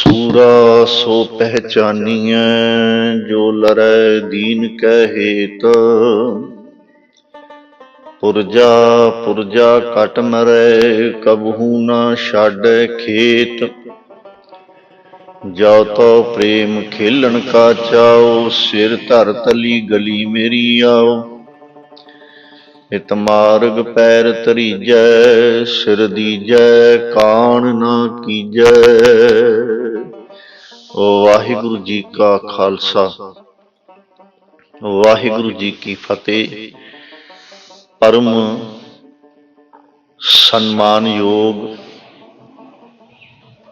ਸੂਰਾ, ਸੋ ਪਹਿਚਾਨੀਐ, ਜੋ ਲਰੈ ਦੀਨ ਕੈ ਪੁਰਜਾ ਪੁਰਜਾ ਕਟ ਮਰੈ, ਕਬਹੂ ਨਾ ਛਾਡੈ ਖੇਤ। ਜੋ ਤੋ ਪ੍ਰੇਮ ਖੇਲਣ ਕਾ ਚਾਓ ਸਿਰ ਧਰ ਤਲੀ ਗਲੀ ਮੇਰੀ ਆਓ ਇਤ ਮਾਰਗ ਪੈਰ ਤਰੀਜੈ ਸਿਰ ਦੀਜੈ, ਕਾਣ ਨਾ ਕੀਜੈ। ਵਾਹਿਗੁਰੂ ਜੀ ਕਾ ਖਾਲਸਾ। ਵਾਹਿਗੁਰੂ ਜੀ ਕੀ ਫਤਿਹ। ਪਰਮ ਸਨਮਾਨਯੋਗ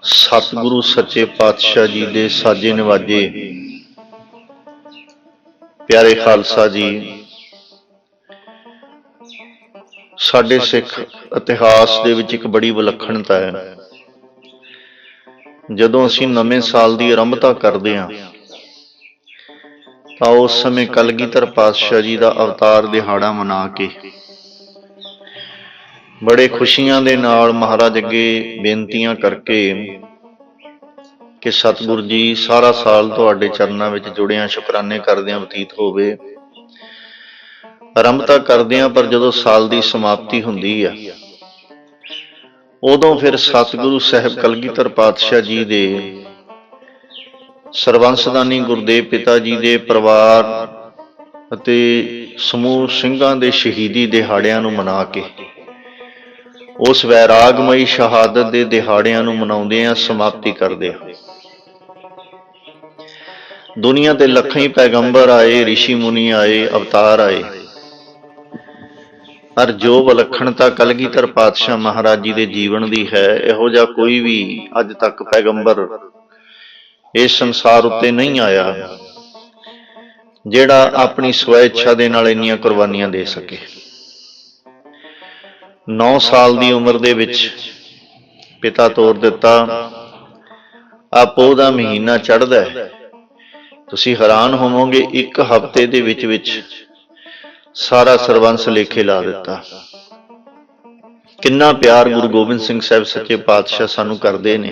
ਸਤਿਗੁਰੂ ਸੱਚੇ ਪਾਤਸ਼ਾਹ ਜੀ ਦੇ ਸਾਜੇ ਨਿਵਾਜੇ। ਪਿਆਰੇ ਖਾਲਸਾ ਜੀ, ਸਾਡੇ ਸਿੱਖ ਇਤਿਹਾਸ ਦੇ ਵਿੱਚ ਇੱਕ ਬੜੀ ਵਿਲੱਖਣਤਾ ਹੈ। ਜਦੋਂ ਅਸੀਂ ਨਵੇਂ ਸਾਲ ਦੀ ਆਰੰਭਤਾ ਕਰਦੇ ਹਾਂ, ਤਾਂ ਉਸ ਸਮੇਂ ਕਲਗੀਧਰ ਪਾਤਸ਼ਾਹ ਜੀ ਦਾ ਅਵਤਾਰ ਦਿਹਾੜਾ ਮਨਾ ਕੇ ਬੜੇ ਖੁਸ਼ੀਆਂ ਦੇ ਨਾਲ ਮਹਾਰਾਜ ਅੱਗੇ ਬੇਨਤੀਆਂ ਕਰਕੇ ਕਿ ਸਤਿਗੁਰੂ ਜੀ ਸਾਰਾ ਸਾਲ ਤੁਹਾਡੇ ਚਰਨਾਂ ਵਿੱਚ ਜੁੜਿਆਂ, ਸ਼ੁਕਰਾਨੇ ਕਰਦਿਆਂ ਬਤੀਤ ਹੋਵੇ। ਆਰੰਭਤਾ ਕਰਦੇ ਆ ਪਰ ਜਦੋਂ ਸਾਲ ਦੀ ਸਮਾਪਤੀ ਹੁੰਦੀ ਆ ਉਦੋਂ ਫਿਰ ਸਤਿਗੁਰੂ ਸਾਹਿਬ ਕਲਗੀਧਰ ਪਾਤਸ਼ਾਹ ਜੀ ਦੇ ਸਰਵੰਸਦਾਨੀ ਗੁਰਦੇਵ ਪਿਤਾ ਜੀ ਦੇ ਪਰਿਵਾਰ ਅਤੇ ਸਮੂਹ ਸਿੰਘਾਂ ਦੇ ਸ਼ਹੀਦੀ ਦਿਹਾੜਿਆਂ ਨੂੰ ਮਨਾ ਕੇ। ਉਸ ਵੈਰਾਗਮਈ ਸ਼ਹਾਦਤ ਦੇ ਦਿਹਾੜਿਆਂ ਨੂੰ ਮਨਾਉਂਦੇ ਆ ਸਮਾਪਤੀ ਕਰਦੇ ਆ। ਦੁਨੀਆ ਤੇ ਲੱਖਾਂ ਹੀ ਪੈਗੰਬਰ ਆਏ ઋષਿ ਮੁਨੀ ਆਏ ਅਵਤਾਰ ਆਏ। ਪਰ ਜੋ ਵਿਲੱਖਣਤਾ ਕਲਗੀਧਰ ਪਾਤਸ਼ਾਹ ਮਹਾਰਾਜ ਜੀ ਦੇ ਜੀਵਨ ਦੀ ਹੈ, ਇਹੋ ਜਿਹਾ ਕੋਈ ਵੀ ਅੱਜ ਤੱਕ ਪੈਗੰਬਰ ਇਸ ਸੰਸਾਰ ਉੱਤੇ ਨਹੀਂ ਆਇਆ, ਜਿਹੜਾ ਆਪਣੀ ਸਵੈ ਇੱਛਾ ਦੇ ਨਾਲ ਇੰਨੀਆਂ ਕੁਰਬਾਨੀਆਂ ਦੇ ਸਕੇ। 9 ਸਾਲ ਦੀ ਉਮਰ ਦੇ ਵਿੱਚ ਪਿਤਾ ਤੋਰ ਦਿੱਤਾ, ਆਪੋ ਦਾ ਮਹੀਨਾ ਚੜ੍ਹਦਾ ਹੈ। ਤੁਸੀਂ ਹੈਰਾਨ ਹੋਵੋਗੇ, ਇੱਕ ਹਫ਼ਤੇ ਦੇ ਵਿੱਚ ਵਿੱਚ ਸਾਰਾ ਸਰਵੰਸ ਲੇਖੇ ਲਾ ਦਿੱਤਾ। ਕਿੰਨਾ ਪਿਆਰ ਗੁਰੂ ਗੋਬਿੰਦ ਸਿੰਘ ਸਾਹਿਬ ਸੱਚੇ ਪਾਤਸ਼ਾਹ ਸਾਨੂੰ ਕਰਦੇ ਨੇ।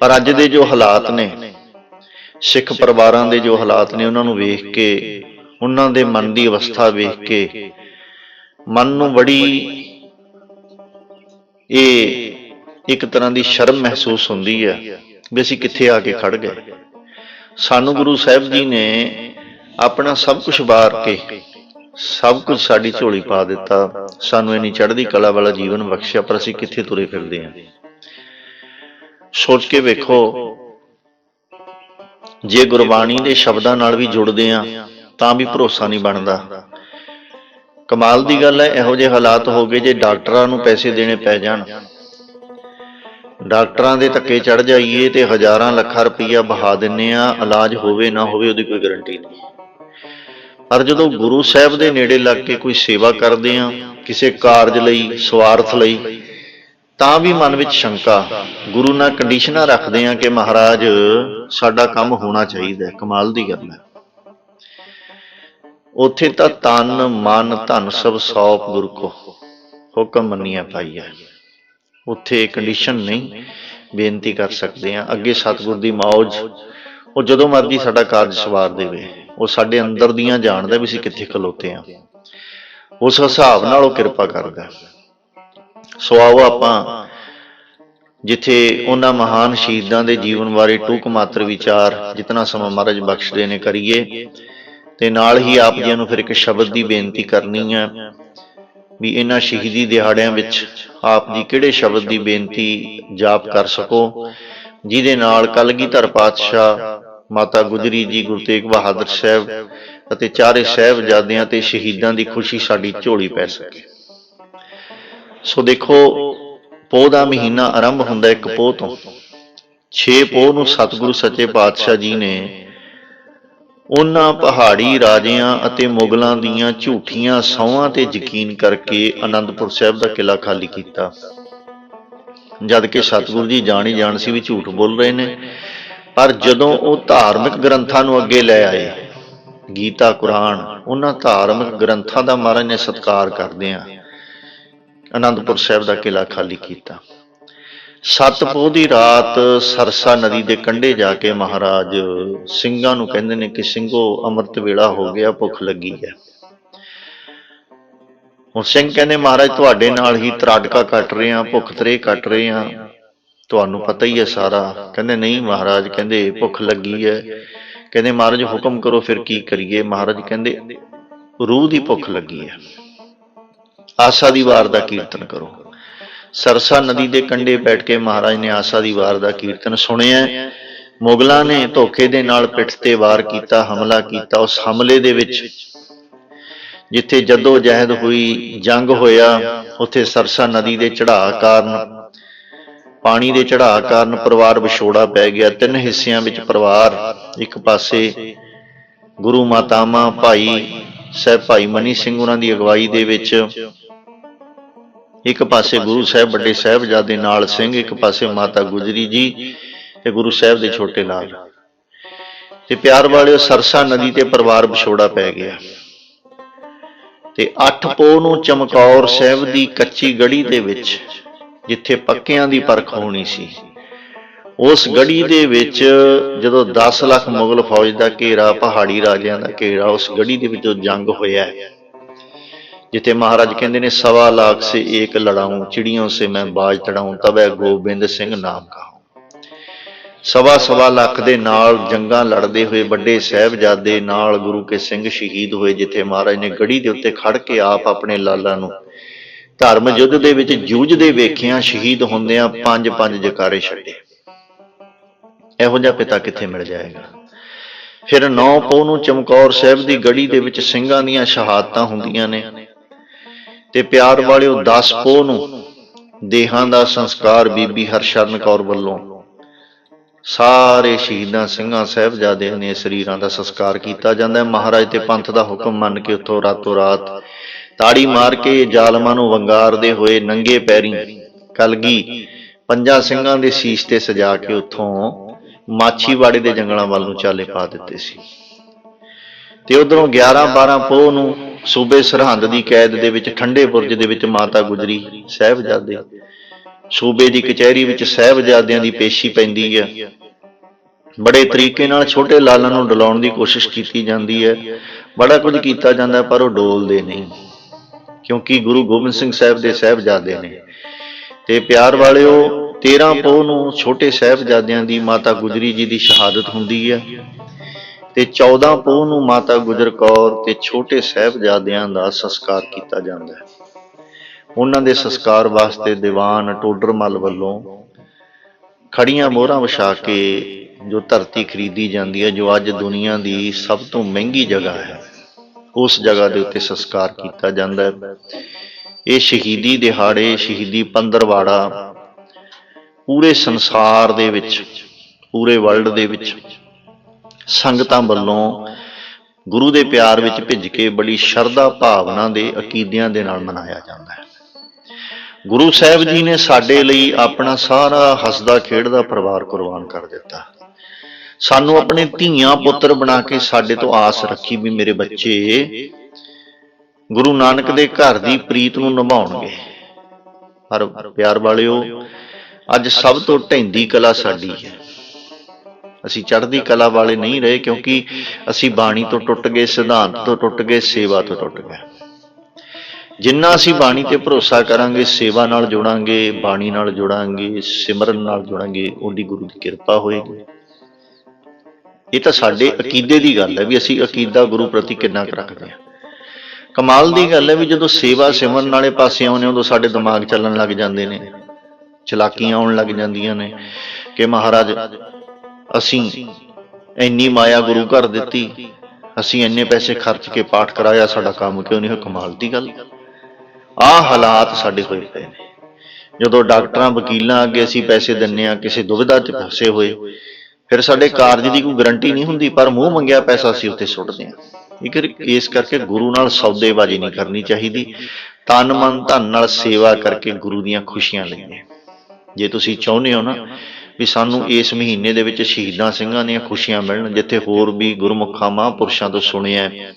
ਪਰ ਅੱਜ ਦੇ ਜੋ ਹਾਲਾਤ ਨੇ, ਸਿੱਖ ਪਰਿਵਾਰਾਂ ਦੇ ਜੋ ਹਾਲਾਤ ਨੇ, ਉਹਨਾਂ ਨੂੰ ਵੇਖ ਕੇ, ਉਹਨਾਂ ਦੇ ਮਨ ਦੀ ਅਵਸਥਾ ਵੇਖ ਕੇ, ਮਨ ਨੂੰ ਬੜੀ ਇਹ ਇੱਕ ਤਰ੍ਹਾਂ ਦੀ ਸ਼ਰਮ ਮਹਿਸੂਸ ਹੁੰਦੀ ਹੈ ਵੀ ਅਸੀਂ ਕਿੱਥੇ ਆ ਕੇ ਖੜ ਗਏ। ਸਾਨੂੰ ਗੁਰੂ ਸਾਹਿਬ ਜੀ ਨੇ ਆਪਣਾ ਸਭ ਕੁਝ ਵਾਰ ਕੇ ਸਭ ਕੁਝ ਸਾਡੀ ਝੋਲੀ ਪਾ ਦਿੱਤਾ। ਸਾਨੂੰ ਇਨੀ ਚੜ੍ਹਦੀ ਕਲਾ ਵਾਲਾ ਜੀਵਨ ਬਖਸ਼ਿਆ, ਪਰ ਅਸੀਂ ਕਿੱਥੇ ਤੁਰੇ ਫਿਰਦੇ ਹਾਂ? ਸੋਚ ਕੇ ਵੇਖੋ, ਜੇ ਗੁਰਬਾਣੀ ਦੇ ਸ਼ਬਦਾਂ ਨਾਲ ਵੀ ਜੁੜਦੇ ਆ ਤਾਂ ਵੀ ਭਰੋਸਾ ਨਹੀਂ ਬਣਦਾ। ਕਮਾਲ ਦੀ ਗੱਲ ਹੈ, ਇਹੋ ਜਿਹੇ ਹਾਲਾਤ ਹੋ ਗਏ ਜੇ ਡਾਕਟਰਾਂ ਨੂੰ ਪੈਸੇ ਦੇਣੇ ਪੈ ਜਾਣ। ਡਾਕਟਰਾਂ ਦੇ ਧੱਕੇ ਚੜ ਜਾਈਏ ਤੇ ਹਜ਼ਾਰਾਂ ਲੱਖਾਂ ਰੁਪਈਆ ਬਹਾ ਦਿੰਨੇ ਆ ਇਲਾਜ ਹੋਵੇ ਨਾ ਹੋਵੇ, ਉਹਦੀ ਕੋਈ ਗਾਰੰਟੀ ਨਹੀਂ। ਪਰ ਜਦੋਂ ਗੁਰੂ ਸਾਹਿਬ ਦੇ ਨੇੜੇ ਲੱਗ ਕੇ ਕੋਈ ਸੇਵਾ ਕਰਦੇ ਆ ਕਿਸੇ ਕਾਰਜ ਲਈ, ਸਵਾਰਥ ਲਈ, ਤਾਂ ਵੀ ਮਨ ਵਿੱਚ ਸ਼ੰਕਾ। ਗੁਰੂ ਨਾਲ ਕੰਡੀਸ਼ਨਾਂ ਰੱਖਦੇ ਆ ਕਿ ਮਹਾਰਾਜ, ਸਾਡਾ ਕੰਮ ਹੋਣਾ ਚਾਹੀਦਾ ਕਮਾਲ ਦੀ ਗੱਲ ਹੈ। ਉੱਥੇ ਤਾਂ ਤਨ, ਮਨ, ਧਨ ਸਭ ਸੌਪ ਗੁਰੂ ਕੋ ਹੁਕਮ ਮੰਨਿਆ ਪਾਈਆ। ਉੱਥੇ ਕੰਡੀਸ਼ਨ ਨਹੀਂ, ਬੇਨਤੀ ਕਰ ਸਕਦੇ ਆ ਅੱਗੇ ਸਤਿਗੁਰ ਦੀ ਮੌਜ, ਉਹ ਜਦੋਂ ਮਰਜ਼ੀ ਸਾਡਾ ਕਾਰਜ ਸਵਾਰ ਦੇਵੇ। ਉਹ ਸਾਡੇ ਅੰਦਰ ਦੀਆਂ ਜਾਣਦਾ ਵੀ ਅਸੀਂ ਕਿੱਥੇ ਖਲੋਤੇ ਆ ਉਸ ਹਿਸਾਬ ਨਾਲ ਉਹ ਕਿਰਪਾ ਕਰਦਾ ਸੋ ਆਓ ਆਪਾਂ ਜਿੱਥੇ ਉਹਨਾਂ ਮਹਾਨ ਸ਼ਹੀਦਾਂ ਦੇ ਜੀਵਨ ਬਾਰੇ ਟੂਕ ਮਾਤਰ ਵਿਚਾਰ ਜਿਤਨਾ ਸਮਾਂ ਮਹਾਰਾਜ ਬਖਸ਼ਦੇ ਨੇ ਕਰੀਏ ਤੇ ਨਾਲ ਹੀ ਆਪ ਜੀ ਨੂੰ ਫਿਰ ਇੱਕ ਸ਼ਬਦ ਦੀ ਬੇਨਤੀ ਕਰਨੀ ਹੈ ਵੀ ਇਹਨਾਂ ਸ਼ਹੀਦੀ ਦਿਹਾੜਿਆਂ ਵਿੱਚ ਆਪ ਜੀ ਕਿਹੜੇ ਸ਼ਬਦ ਦੀ ਬੇਨਤੀ ਜਾਪ ਕਰ ਸਕੋ, ਜਿਹਦੇ ਨਾਲ ਕਲਗੀਧਰ ਪਾਤਸ਼ਾਹ ਮਾਤਾ ਗੁਜਰੀ ਜੀ ਗੁਰੂ ਤੇਗ ਬਹਾਦਰ ਸਾਹਿਬ ਅਤੇ ਚਾਰੇ ਸਾਹਿਬਜ਼ਾਦਿਆਂ ਤੇ ਸ਼ਹੀਦਾਂ ਦੀ ਖੁਸ਼ੀ ਸਾਡੀ ਝੋਲੀ ਪੈ ਸਕੇ। ਸੋ ਦੇਖੋ, ਪੋਹ ਦਾ ਮਹੀਨਾ ਆਰੰਭ ਹੁੰਦਾ ਇੱਕ ਪੋਹ ਤੋਂ। 6 ਪੋਹ ਨੂੰ ਸਤਿਗੁਰੂ ਸੱਚੇ ਪਾਤਸ਼ਾਹ ਜੀ ਨੇ ਉਹਨਾਂ ਪਹਾੜੀ ਰਾਜਿਆਂ ਅਤੇ ਮੁਗਲਾਂ ਦੀਆਂ ਝੂਠੀਆਂ ਸੌਹਾਂ ਤੇ ਯਕੀਨ ਕਰਕੇ ਆਨੰਦਪੁਰ ਸਾਹਿਬ ਦਾ ਕਿਲਾ ਖਾਲੀ ਕੀਤਾ। ਜਦ ਕਿ ਸਤਿਗੁਰੂ ਜੀ ਜਾਣ ਹੀ ਜਾਣ ਸੀ ਵੀ ਝੂਠ ਬੋਲ ਰਹੇ ਨੇ। ਪਰ ਜਦੋਂ ਉਹ ਧਾਰਮਿਕ ਗ੍ਰੰਥਾਂ ਨੂੰ ਅੱਗੇ ਲੈ ਆਏ, ਗੀਤਾ, ਕੁਰਾਨ, ਉਹਨਾਂ ਧਾਰਮਿਕ ਗ੍ਰੰਥਾਂ ਦਾ ਮਹਾਰਾਜ ਨੇ ਸਤਿਕਾਰ ਕਰਦੇ ਆ। ਆਨੰਦਪੁਰ ਸਾਹਿਬ ਦਾ ਕਿਲਾ ਖਾਲੀ ਕੀਤਾ। ਸਤਪੋਹ ਦੀ ਰਾਤ ਸਰਸਾ ਨਦੀ ਦੇ ਕੰਢੇ ਜਾ ਕੇ ਮਹਾਰਾਜ ਸਿੰਘਾਂ ਨੂੰ ਕਹਿੰਦੇ ਨੇ ਕਿ ਸਿੰਘੋ, ਅੰਮ੍ਰਿਤ ਵੇਲਾ ਹੋ ਗਿਆ, ਭੁੱਖ ਲੱਗੀ ਹੈ। ਹੁਣ ਸਿੰਘ ਕਹਿੰਦੇ, ਮਹਾਰਾਜ, ਤੁਹਾਡੇ ਨਾਲ ਹੀ ਤਰਾਟਕਾ ਕੱਟ ਰਹੇ ਆ ਭੁੱਖ ਤਰੇ ਕੱਟ ਰਹੇ ਆ ਤੁਹਾਨੂੰ ਪਤਾ ਹੀ ਹੈ ਸਾਰਾ। ਕਹਿੰਦੇ ਨਹੀਂ ਮਹਾਰਾਜ ਕਹਿੰਦੇ ਭੁੱਖ ਲੱਗੀ ਹੈ। ਕਹਿੰਦੇ ਮਹਾਰਾਜ ਹੁਕਮ ਕਰੋ ਫਿਰ ਕੀ ਕਰੀਏ। ਮਹਾਰਾਜ ਕਹਿੰਦੇ ਰੂਹ ਦੀ ਭੁੱਖ ਲੱਗੀ ਹੈ। ਆਸਾ ਦੀ ਵਾਰ ਦਾ ਕੀਰਤਨ ਕਰੋ। ਸਰਸਾ ਨਦੀ ਦੇ ਕੰਢੇ ਬੈਠ ਕੇ ਮਹਾਰਾਜ ਨੇ ਆਸਾ ਦੀ ਵਾਰ ਦਾ ਕੀਰਤਨ ਸੁਣਿਆ। ਮੁਗਲਾਂ ਨੇ ਧੋਖੇ ਦੇ ਨਾਲ ਪਿੱਠ ਤੇ ਵਾਰ ਕੀਤਾ ਹਮਲਾ ਕੀਤਾ ਉਸ ਹਮਲੇ ਦੇ ਵਿੱਚ। ਜਿੱਥੇ ਜਦੋ ਜਹਿਦ ਹੋਈ ਜੰਗ ਹੋਇਆ ਉੱਥੇ ਸਰਸਾ ਨਦੀ ਦੇ ਚੜਾਅ ਕਾਰਨ ਪਾਣੀ ਦੇ ਚੜਾਅ ਕਾਰਨ ਪਰਿਵਾਰ ਵਿਛੋੜਾ ਪੈ ਗਿਆ। ਤਿੰਨ ਹਿੱਸਿਆਂ ਵਿੱਚ ਪਰਿਵਾਰ, ਇੱਕ ਪਾਸੇ ਗੁਰੂ ਮਾਤਾਵਾਂ, ਭਾਈ ਸਾਹਿਬ ਭਾਈ ਮਨੀ ਸਿੰਘ ਉਹਨਾਂ ਦੀ ਅਗਵਾਈ ਦੇ ਵਿੱਚ, ਇੱਕ ਪਾਸੇ ਗੁਰੂ ਸਾਹਿਬ ਵੱਡੇ ਸਾਹਿਬਜ਼ਾਦੇ ਨਾਲ ਸਿੰਘ, ਇੱਕ ਪਾਸੇ ਮਾਤਾ ਗੁਜਰੀ ਜੀ ਤੇ ਗੁਰੂ ਸਾਹਿਬ ਦੇ ਛੋਟੇ ਲਾਲ ਤੇ ਪਿਆਰ ਵਾਲਿਓ, ਸਰਸਾ ਨਦੀ ਤੇ ਪਰਿਵਾਰ ਵਿਛੋੜਾ ਪੈ ਗਿਆ। ਤੇ 8 ਪੋਹ ਨੂੰ ਚਮਕੌਰ ਸਾਹਿਬ ਦੀ ਕੱਚੀ ਗੜੀ ਦੇ ਵਿੱਚ ਜਿੱਥੇ ਪੱਕਿਆਂ ਦੀ ਪਰਖ ਹੋਣੀ ਸੀ। ਉਸ ਗੜੀ ਦੇ ਵਿੱਚ ਜਦੋਂ 10 ਲੱਖ ਮੁਗਲ ਫੌਜ ਦਾ ਘੇਰਾ ਪਹਾੜੀ ਰਾਜਿਆਂ ਦਾ ਘੇਰਾ ਉਸ ਗੜੀ ਦੇ ਵਿੱਚੋਂ ਜੰਗ ਹੋਇਆ। ਹੈ ਜਿੱਥੇ ਮਹਾਰਾਜ ਕਹਿੰਦੇ ਨੇ ਸਵਾ ਲੱਖ ਸੇ ਏਕ ਲੜਾऊं ਚਿੜੀਆਂ ਸੇ ਮੈਂ ਬਾਜ ਤੜਾऊं ਤਬੈ ਗੋਬਿੰਦ ਸਿੰਘ ਨਾਮ ਕਹਾਉ। ਸਵਾ ਸਵਾ ਲੱਖ ਦੇ ਨਾਲ ਜੰਗਾਂ ਲੜਦੇ ਹੋਏ ਵੱਡੇ ਸਾਹਿਬਜ਼ਾਦੇ ਨਾਲ ਗੁਰੂ ਕੇ ਸਿੰਘ ਸ਼ਹੀਦ ਹੋਏ ਜਿੱਥੇ ਮਹਾਰਾਜ ਨੇ ਗੜੀ ਦੇ ਉੱਤੇ ਖੜ ਕੇ ਆਪ ਆਪਣੇ ਲਾਲਾਂ ਨੂੰ ਧਰਮ ਯੁੱਧ ਦੇ ਵਿੱਚ ਜੂਝਦੇ ਵੇਖਿਆ ਸ਼ਹੀਦ ਹੁੰਦਿਆਂ ਪੰਜ ਪੰਜ ਜਕਾਰੇ ਛੱਡੇ। ਇਹੋ ਜਿਹਾ ਪਿਤਾ ਕਿੱਥੇ ਮਿਲ ਜਾਏਗਾ? ਫਿਰ ਨੌ ਪੋਹ ਨੂੰ ਚਮਕੌਰ ਸਾਹਿਬ ਦੀ ਗੜੀ ਦੇ ਵਿੱਚ ਸਿੰਘਾਂ ਦੀਆਂ ਸ਼ਹਾਦਤਾਂ ਹੁੰਦੀਆਂ ਨੇ ਤੇ ਪਿਆਰ ਵਾਲਿਓ 10 ਪੋਹ ਨੂੰ ਦੇਹਾਂ ਦਾ ਸੰਸਕਾਰ ਬੀਬੀ ਹਰਸ਼ਰਨ ਕੌਰ ਵੱਲੋਂ। ਸਾਰੇ ਸ਼ਹੀਦਾਂ ਸਿੰਘਾਂ ਸਾਹਿਬਜ਼ਾਦਿਆਂ ਦੇ ਸਰੀਰਾਂ ਦਾ ਸੰਸਕਾਰ ਕੀਤਾ ਜਾਂਦਾ ਹੈ। ਮਹਾਰਾਜ ਤੇ ਪੰਥ ਦਾ ਹੁਕਮ ਮੰਨ ਕੇ ਉੱਥੋਂ ਰਾਤੋਂ ਰਾਤ ਤਾੜੀ ਮਾਰ ਕੇ ਜ਼ਾਲਮਾਂ ਨੂੰ ਵੰਗਾਰਦੇ ਹੋਏ ਨੰਗੇ ਪੈਰੀ ਕਲਗੀ ਪੰਜਾਂ ਸਿੰਘਾਂ ਦੇ ਸੀਸ ਤੇ ਸਜਾ ਕੇ ਉੱਥੋਂ ਮਾਛੀਵਾੜੇ ਦੇ ਜੰਗਲਾਂ ਵੱਲ ਨੂੰ ਚਾਲੇ ਪਾ ਦਿੱਤੇ ਸੀ। ਤੇ ਉਧਰੋਂ 11 12 ਪੋਹ ਨੂੰ ਸੂਬੇ ਸਰਹੰਦ ਦੀ ਕੈਦ ਦੇ ਵਿੱਚ ਠੰਡੇ ਬੁਰਜ ਦੇ ਵਿੱਚ ਮਾਤਾ ਗੁਜਰੀ ਸਾਹਿਬਜ਼ਾਦੇ, ਸੂਬੇ ਦੀ ਕਚਹਿਰੀ ਵਿੱਚ ਸਾਹਿਬਜ਼ਾਦਿਆਂ ਦੀ ਪੇਸ਼ੀ ਪੈਂਦੀ ਹੈ। ਬੜੇ ਤਰੀਕੇ ਨਾਲ ਛੋਟੇ ਲਾਲਾਂ ਨੂੰ ਡਲਾਉਣ ਦੀ ਕੋਸ਼ਿਸ਼ ਕੀਤੀ ਜਾਂਦੀ ਹੈ। ਬੜਾ ਕੁਝ ਕੀਤਾ ਜਾਂਦਾ ਪਰ ਉਹ ਡੋਲਦੇ ਨਹੀਂ। ਕਿਉਂਕਿ ਗੁਰੂ ਗੋਬਿੰਦ ਸਿੰਘ ਸਾਹਿਬ ਦੇ ਸਾਹਿਬਜ਼ਾਦੇ ਨੇ। ਤੇ ਪਿਆਰ ਵਾਲਿਓ 13 ਪੋਹ ਨੂੰ ਛੋਟੇ ਸਾਹਿਬਜ਼ਾਦਿਆਂ ਦੀ ਮਾਤਾ ਗੁਜਰੀ ਜੀ ਦੀ ਸ਼ਹਾਦਤ ਹੁੰਦੀ ਹੈ ਤੇ 14 ਪੋਹ ਨੂੰ ਮਾਤਾ ਗੁਜਰ ਕੌਰ ਤੇ ਛੋਟੇ ਸਾਹਿਬਜ਼ਾਦਿਆਂ ਦਾ ਸੰਸਕਾਰ ਕੀਤਾ ਜਾਂਦਾ ਹੈ। ਉਹਨਾਂ ਦੇ ਸੰਸਕਾਰ ਵਾਸਤੇ ਦੀਵਾਨ ਟੋਡਰਮਲ ਵੱਲੋਂ ਖੜੀਆਂ ਮੋਹਰਾਂ ਵਿਛਾ ਕੇ ਜੋ ਧਰਤੀ ਖਰੀਦੀ ਜਾਂਦੀ ਹੈ, ਜੋ ਅੱਜ ਦੁਨੀਆ ਦੀ ਸਭ ਤੋਂ ਮਹਿੰਗੀ ਜਗ੍ਹਾ ਹੈ। ਉਸ ਜਗ੍ਹਾ ਦੇ ਉੱਤੇ ਸੰਸਕਾਰ ਕੀਤਾ ਜਾਂਦਾ ਹੈ। ਇਹ ਸ਼ਹੀਦੀ ਦਿਹਾੜੇ, ਸ਼ਹੀਦੀ ਪੰਦਰਵਾੜਾ ਪੂਰੇ ਸੰਸਾਰ ਦੇ ਵਿੱਚ, ਪੂਰੇ ਵਰਲਡ ਦੇ ਵਿੱਚ ਸੰਗਤਾਂ ਵੱਲੋਂ ਗੁਰੂ ਦੇ ਪਿਆਰ ਵਿੱਚ ਭਿੱਜ ਕੇ ਬੜੀ ਸ਼ਰਧਾ ਭਾਵਨਾ ਦੇ ਅਕੀਦਿਆਂ ਦੇ ਨਾਲ ਮਨਾਇਆ ਜਾਂਦਾ ਹੈ। ਗੁਰੂ ਸਾਹਿਬ ਜੀ ਨੇ ਸਾਡੇ ਲਈ ਆਪਣਾ ਸਾਰਾ ਹੱਸਦਾ ਖੇਡਦਾ ਪਰਿਵਾਰ ਕੁਰਬਾਨ ਕਰ ਦਿੱਤਾ। ਸਾਨੂੰ ਆਪਣੇ ਧੀਆਂ ਪੁੱਤਰ ਬਣਾ ਕੇ ਸਾਡੇ ਤੋਂ ਆਸ ਰੱਖੀ ਵੀ ਮੇਰੇ ਬੱਚੇ ਗੁਰੂ ਨਾਨਕ ਦੇ ਘਰ ਦੀ ਪ੍ਰੀਤ ਨੂੰ ਨਿਭਾਉਣਗੇ। ਪਰ ਪਿਆਰ ਵਾਲਿਓ ਅੱਜ ਸਭ ਤੋਂ ਢੈਂਦੀ ਕਲਾ ਸਾਡੀ ਹੈ। ਅਸੀਂ ਚੜ੍ਹਦੀ ਕਲਾ ਵਾਲੇ ਨਹੀਂ ਰਹੇ ਕਿਉਂਕਿ ਅਸੀਂ ਬਾਣੀ ਤੋਂ ਟੁੱਟ ਗਏ ਸਿਧਾਂਤ ਤੋਂ ਟੁੱਟ ਗਏ ਸੇਵਾ ਤੋਂ ਟੁੱਟ ਗਏ ਜਿੰਨਾ ਅਸੀਂ ਬਾਣੀ ਤੇ ਭਰੋਸਾ ਕਰਾਂਗੇ ਸੇਵਾ ਨਾਲ ਜੁੜਾਂਗੇ ਬਾਣੀ ਨਾਲ ਜੁੜਾਂਗੇ ਸਿਮਰਨ ਨਾਲ ਜੁੜਾਂਗੇ ਓਡੀ ਗੁਰੂ ਦੀ ਕਿਰਪਾ ਹੋਏਗੀ। ਇਹ ਤਾਂ ਸਾਡੇ ਅਕੀਦੇ ਦੀ ਗੱਲ ਹੈ ਵੀ ਅਸੀਂ ਅਕੀਦਾ ਗੁਰੂ ਪ੍ਰਤੀ ਕਿੰਨਾ ਕੁ ਰੱਖਦੇ ਹਾਂ। ਕਮਾਲ ਦੀ ਗੱਲ ਹੈ ਵੀ ਜਦੋਂ ਸੇਵਾ ਸਿਮਰਨ ਵਾਲੇ ਪਾਸੇ ਆਉਂਦੇ ਹਾਂ, ਉਦੋਂ ਸਾਡੇ ਦਿਮਾਗ ਚੱਲਣ ਲੱਗ ਜਾਂਦੇ ਨੇ ਚਲਾਕੀਆਂ ਆਉਣ ਲੱਗ ਜਾਂਦੀਆਂ ਨੇ ਕਿ ਮਹਾਰਾਜ ਅਸੀਂ ਇੰਨੀ ਮਾਇਆ ਗੁਰੂ ਘਰ ਦਿੱਤੀ ਅਸੀਂ ਇੰਨੇ ਪੈਸੇ ਖਰਚ ਕੇ ਪਾਠ ਕਰਾਇਆ ਸਾਡਾ ਕੰਮ ਕਿਉਂ ਨਹੀਂ ਹੋਇਆ? ਕਮਾਲ ਦੀ ਗੱਲ। ਆਹ ਹਾਲਾਤ ਸਾਡੇ ਹੋਏ ਪਏ ਨੇ। ਜਦੋਂ ਡਾਕਟਰਾਂ ਵਕੀਲਾਂ ਅੱਗੇ ਅਸੀਂ ਪੈਸੇ ਦਿੰਨੇ ਆ ਕਿਸੇ ਦੁਵਿਧਾ 'ਚ ਫਸੇ ਹੋਏ ਫਿਰ ਸਾਡੇ ਕਾਰਜ ਦੀ ਕੋਈ ਗਾਰੰਟੀ ਨਹੀਂ ਹੁੰਦੀ ਪਰ ਮੂੰਹ ਮੰਗਿਆ ਪੈਸਾ ਅਸੀਂ ਉੱਤੇ ਸੁੱਟਦੇ ਆ ਇਹ ਕਰ ਇਸ ਕਰਕੇ ਗੁਰੂ ਨਾਲ ਸੌਦੇਬਾਜ਼ੀ ਨਹੀਂ ਕਰਨੀ ਚਾਹੀਦੀ। ਤਨ ਮਨ ਧਨ ਨਾਲ ਸੇਵਾ ਕਰਕੇ ਗੁਰੂ ਦੀਆਂ ਖੁਸ਼ੀਆਂ ਲਈਏ। ਜੇ ਤੁਸੀਂ ਚਾਹੁੰਦੇ ਹੋ ਨਾ ਵੀ ਸਾਨੂੰ ਇਸ ਮਹੀਨੇ ਦੇ ਵਿੱਚ ਸ਼ਹੀਦਾਂ ਸਿੰਘਾਂ ਦੀਆਂ ਖੁਸ਼ੀਆਂ ਮਿਲਣ ਜਿੱਥੇ ਹੋਰ ਵੀ ਗੁਰਮੁਖਾਂ ਮਹਾਂਪੁਰਸ਼ਾਂ ਤੋਂ ਸੁਣਿਆ ਹੈ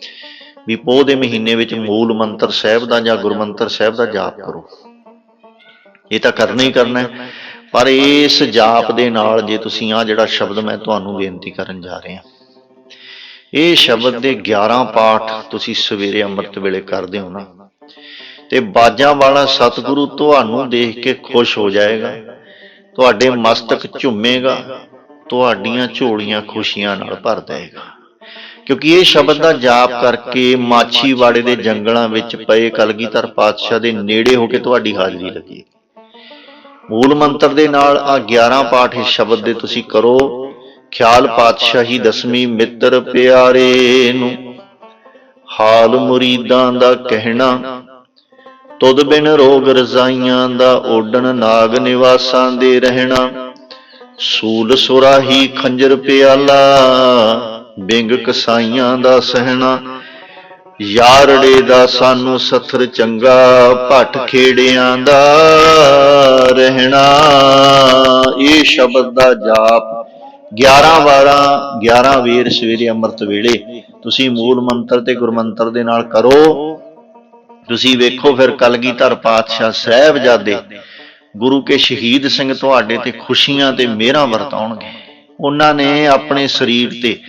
ਵੀ ਪੋਹ ਦੇ ਮਹੀਨੇ ਵਿੱਚ ਮੂਲ ਮੰਤਰ ਸਾਹਿਬ ਦਾ ਜਾਂ ਗੁਰਮੰਤਰ ਸਾਹਿਬ ਦਾ ਜਾਪ ਕਰੋ। ਇਹ ਤਾਂ ਕਰਨਾ ਹੀ ਕਰਨਾ ਹੈ। ਪਰ ਇਸ ਜਾਪ ਦੇ ਨਾਲ ਜੇ ਤੁਸੀਂ ਆ ਜਿਹੜਾ ਸ਼ਬਦ ਮੈਂ ਤੁਹਾਨੂੰ ਬੇਨਤੀ ਕਰਨ ਜਾ ਰਿਹਾ ਇਹ ਸ਼ਬਦ ਦੇ 11 ਪਾਠ ਤੁਸੀਂ ਸਵੇਰੇ ਅੰਮ੍ਰਿਤ ਵੇਲੇ ਕਰਦੇ ਹੋ ਨਾ, ਤੇ ਬਾਜਾਂ ਵਾਲਾ ਸਤਿਗੁਰੂ ਤੁਹਾਨੂੰ ਦੇਖ ਕੇ ਖੁਸ਼ ਹੋ ਜਾਏਗਾ, ਤੁਹਾਡੇ ਮਸਤਕ ਝੁੰਮੇਗਾ, ਤੁਹਾਡੀਆਂ ਝੋਲੀਆਂ ਖੁਸ਼ੀਆਂ ਨਾਲ ਭਰ ਦੇਗਾ ਕਿਉਂਕਿ ਇਹ ਸ਼ਬਦ ਦਾ ਜਾਪ ਕਰਕੇ ਮਾਛੀਵਾੜੇ ਦੇ ਜੰਗਲਾਂ ਵਿੱਚ ਪਏ ਕਲਗੀਧਰ ਪਾਤਸ਼ਾਹ ਦੇ ਨੇੜੇ ਹੋ ਕੇ ਤੁਹਾਡੀ ਹਾਜ਼ਰੀ ਲੱਗੀ। ਮੂਲ ਮੰਤਰ ਦੇ ਨਾਲ ਆ 11 ਪਾਠ ਇਸ ਸ਼ਬਦ ਦੇ ਤੁਸੀਂ ਕਰੋ। ਖਿਆਲ ਪਾਤਸ਼ਾਹੀ ਦਸਵੀਂ, ਮਿੱਤਰ ਪਿਆਰੇ ਨੂੰ। ਹਾਲ ਮੁਰੀਦਾਂ ਦਾ ਕਹਿਣਾ ਤੁਦ ਬਿਨ ਰੋਗ ਰਜ਼ਾਈਆਂ ਦਾ ਓਡਣ ਨਾਗ ਨਿਵਾਸਾਂ ਦੇ ਰਹਿਣਾ। ਸੂਲ ਸੁਰਾਹੀ ਖੰਜਰ ਪਿਆਲਾ, ਬਿੰਗ ਕਸਾਈਆਂ ਦਾ ਸਹਿਣਾ। ਯਾਰੜੇ ਦਾ ਸਾਨੂੰ ਸਥਰ ਚੰਗਾ ਭੱਟ ਖੇੜਿਆਂ ਦਾ ਰਹਿਣਾ। ਇਹ ਸ਼ਬਦ ਦਾ ਜਾਪ 11 ਵਾਰਾਂ 11 ਵੇਰ ਸਵੇਰੇ ਅੰਮ੍ਰਿਤ ਵੇਲੇ। ਤੁਸੀਂ ਮੂਲ ਮੰਤਰ ਤੇ ਗੁਰਮੰਤਰ ਦੇ ਨਾਲ ਕਰੋ। ਤੁਸੀਂ ਵੇਖੋ ਫਿਰ ਕਲਗੀਧਰ ਪਾਤਸ਼ਾਹ ਸਾਹਿਬਜ਼ਾਦੇ ਗੁਰੂ ਕੇ ਸ਼ਹੀਦ ਸਿੰਘ ਤੁਹਾਡੇ ਤੇ ਖੁਸ਼ੀਆਂ ਤੇ ਮਿਹਰਾਂ ਵਰਤਾਉਣਗੇ। ਉਹਨਾਂ ਨੇ ਆਪਣੇ ਸਰੀਰ ਤੇ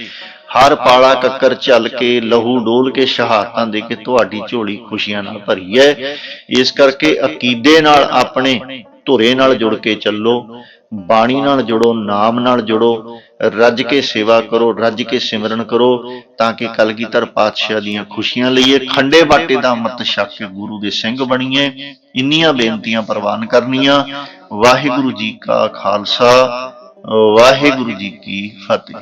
ਹਰ ਪਾਲਾ ਕੱਕਰ ਚੱਲ ਕੇ ਲਹੂ ਡੋਲ ਕੇ ਸ਼ਹਾਦਤਾਂ ਦੇ ਕੇ ਤੁਹਾਡੀ ਝੋਲੀ ਖੁਸ਼ੀਆਂ ਨਾਲ ਭਰੀ ਹੈ। ਇਸ ਕਰਕੇ ਅਕੀਦੇ ਨਾਲ ਆਪਣੇ ਧੁਰੇ ਨਾਲ ਜੁੜ ਕੇ ਚੱਲੋ। ਬਾਣੀ ਨਾਲ ਜੁੜੋ ਨਾਮ ਨਾਲ ਜੁੜੋ ਰੱਜ ਕੇ ਸੇਵਾ ਕਰੋ ਰੱਜ ਕੇ ਸਿਮਰਨ ਕਰੋ ਤਾਂ ਕਿ ਕਲਗੀਧਰ ਪਾਤਸ਼ਾਹ ਦੀਆਂ ਖੁਸ਼ੀਆਂ ਲਈਏ। ਖੰਡੇ ਬਾਟੇ ਦਾ ਅੰਮ੍ਰਿਤ ਛਕ ਕੇ ਗੁਰੂ ਦੇ ਸਿੰਘ ਬਣੀਏ। ਇੰਨੀਆਂ ਬੇਨਤੀਆਂ ਪ੍ਰਵਾਨ ਕਰਨੀਆਂ। ਵਾਹਿਗੁਰੂ ਜੀ ਕਾ ਖਾਲਸਾ ਵਾਹਿਗੁਰੂ ਜੀ ਕੀ ਫਤਿਹ